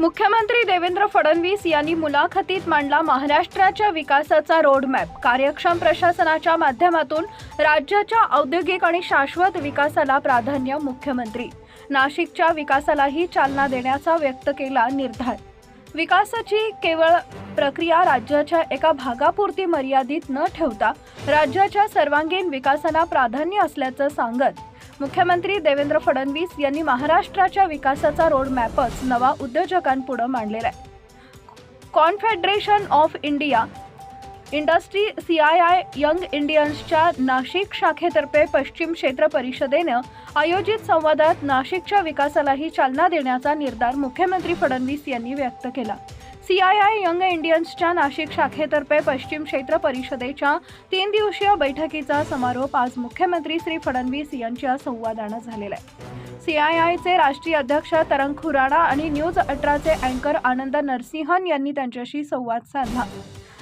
मुख्यमंत्री देवेंद्र फडणवीस यांनी मुलाखतीत मांडला महाराष्ट्राच्या विकासाचा रोडमॅप कार्यक्षम प्रशासनाच्या माध्यमातून राज्याच्या औद्योगिक आणि शाश्वत विकासाला प्राधान्य मुख्यमंत्री. नाशिकच्या विकासालाही चालना देण्याचा व्यक्त केला निर्धार. विकासाची केवळ प्रक्रिया राज्याच्या एका भागापुरती मर्यादित न ठेवता राज्याच्या सर्वांगीण विकासाला प्राधान्य असल्याचं सांगत मुख्यमंत्री देवेंद्र फडणवीस यांनी महाराष्ट्राच्या विकासाचा रोडमॅपच नवा उद्योजकांपुढे मांडलेला आहे. Confederation of India industry C I I young इंडियन्सच्या नाशिक शाखेतर्फे पश्चिम क्षेत्र परिषदेनं आयोजित संवादात नाशिकच्या विकासालाही चालना देण्याचा निर्धार मुख्यमंत्री फडणवीस यांनी व्यक्त केला. सी आय आय यंग इंडियन्सच्या नाशिक शाखेतर्फे पश्चिम क्षेत्र परिषदेच्या तीन दिवसीय बैठकीचा समारोप आज मुख्यमंत्री श्री फडणवीस यांच्या संवादानं झालेला आहे. सी आय आयचे राष्ट्रीय अध्यक्ष तरंग खुराडा आणि न्यूज अठराचे अँकर आनंद नरसिंहन यांनी त्यांच्याशी संवाद साधला.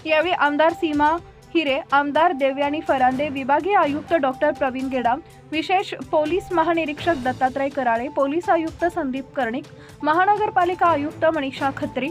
यावेळी आमदार सीमा हिरे आमदार देवयानी फरांदे विभागीय आयुक्त डॉक्टर प्रवीण गेडाम विशेष पोलीस महानिरीक्षक दत्तात्रय कराळे पोलीस आयुक्त संदीप कर्णिक महानगरपालिका आयुक्त मनीषा खत्री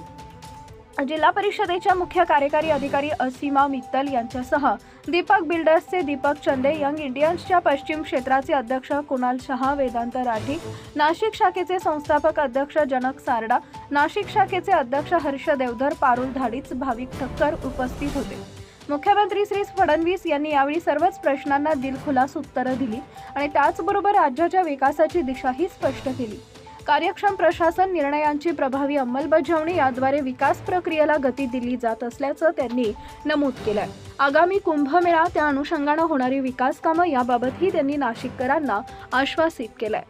जिल्हा परिषदेच्या मुख्य कार्यकारी अधिकारी असीमा मित्तल यांच्यासह दीपक बिल्डर्सचे दीपक चंदे यंग इंडियन्सच्या पश्चिम क्षेत्राचे अध्यक्ष कुणाल शहा वेदांत राठी नाशिक शाखेचे संस्थापक अध्यक्ष जनक सारडा नाशिक शाखेचे अध्यक्ष हर्ष देवधर पारुल धाडीच भाविक ठक्कर उपस्थित होते. मुख्यमंत्री श्री फडणवीस यांनी यावेळी सर्वच प्रश्नांना दिलखुलास उत्तरं दिली आणि त्याचबरोबर राज्याच्या विकासाची दिशाही स्पष्ट केली. कार्यक्षम प्रशासन निर्णयांची प्रभावी अंमलबजावणी याद्वारे विकास प्रक्रियेला गती दिली जात असल्याचं त्यांनी नमूद केलंय. आगामी कुंभमेळा त्या अनुषंगानं होणारी विकास कामं याबाबतही त्यांनी नाशिककरांना आश्वासित केलंय.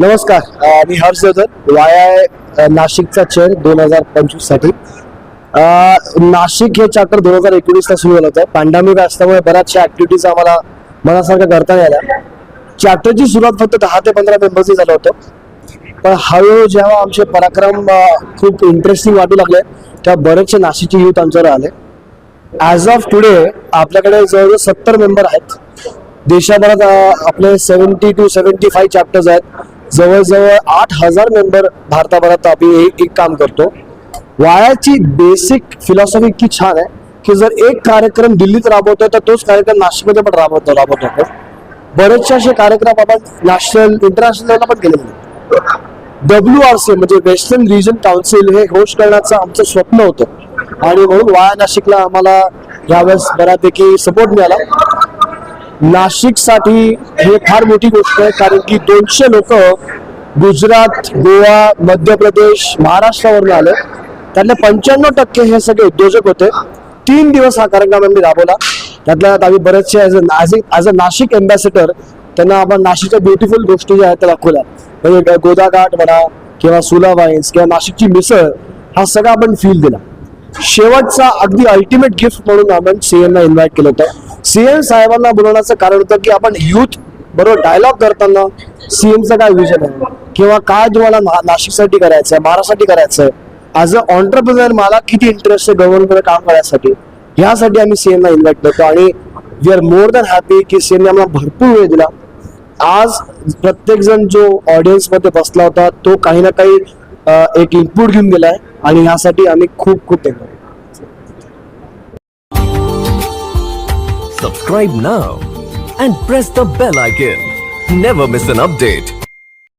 नमस्कार मी हर्ष वाय आय नाशिकचा चेअर दोन हजार पंचवीससाठी नाशिक हे चॅप्टर दोन हजार एकोणीसला सुरू झालं होतं. पॅन्डेमिक असल्यामुळे बऱ्याचशा ऍक्टिव्हिटीज आम्हाला मनासारखं करता यायला. चॅप्टरची सुरुवात फक्त दहा ते पंधरा मेंबर्सनी झालं होतं. पण हळूहळू जेव्हा आमचे पराक्रम खूप इंटरेस्टिंग वाटू लागले तेव्हा बरेचसे नाशिकचे युथ आमच्यावर आले. ॲज ऑफ टुडे आपल्याकडे जवळजवळ सत्तर मेंबर आहेत. देशाभरात आपले seventy two seventy five chapters आहेत. जवळजवळ आठ हजार मेंबर भारताभरात आम्ही एक एक काम करतो. वायाची बेसिक फिलॉसॉफी इतकी छान आहे की जर एक कार्यक्रम दिल्लीत राबवतोय तर तोच कार्यक्रम नाशिकमध्ये पण राबवतो राबवतो आपण. बरेचसे असे कार्यक्रम आपण नॅशनल इंटरनॅशनल पण केलेले डब्ल्यू आर सी म्हणजे वेस्टर्न रिजन काउन्सिल हे होस्ट करण्याचं आमचं स्वप्न होतं. आणि म्हणून वाया नाशिकला आम्हाला यावेळेस बऱ्यापैकी सपोर्ट मिळाला. नाशिकसाठी हे फार मोठी गोष्ट आहे कारण की दोनशे लोक गुजरात गोवा मध्य प्रदेश महाराष्ट्रावरून आले. त्यातले पंच्याण्णव टक्के हे सगळे उद्योजक होते. तीन दिवस हा कार्यक्रम आम्ही राबवला. त्यातल्या आम्ही बरेचसे as a Nashik as a Nashik ambassador त्यांना आपण नाशिकच्या ब्युटिफुल गोष्टी ज्या आहेत त्या दाखवल्या. म्हणजे गोदाघाट म्हणा किंवा सुला वाईन्स किंवा नाशिकची मिसळ हा सगळा आपण फील दिला. शेवटचा अगदी अल्टिमेट गिफ्ट म्हणून आपण सीएमना इन्व्हाइट केलं होतं. सीएम साहेबांना बोलवण्याचं कारण होतं की आपण युथ बरोबर डायलॉग करताना सीएमचं काय विजन आहे? किंवा काय तुम्हाला ना- नाशिकसाठी करायचं आहे महाराष्ट्रासाठी करायचं आहे ॲज अ ऑन्टरप्रिनर मला किती इंटरेस्ट आहे गव्हर्नमेंट काम करण्यासाठी? यासाठी आम्ही सीएमना इन्व्हाइट करतो आणि we are more than happy की सीएमने आम्हाला भरपूर वेळ दिला. आज प्रत्येक जण जो ऑडियन्समध्ये बसला होता तो काही ना काही एक इनपुट घेऊन गेलाय आणि ह्यासाठी आम्ही खूप खूप धन्यवाद Subscribe now and press the bell icon. Never miss an update.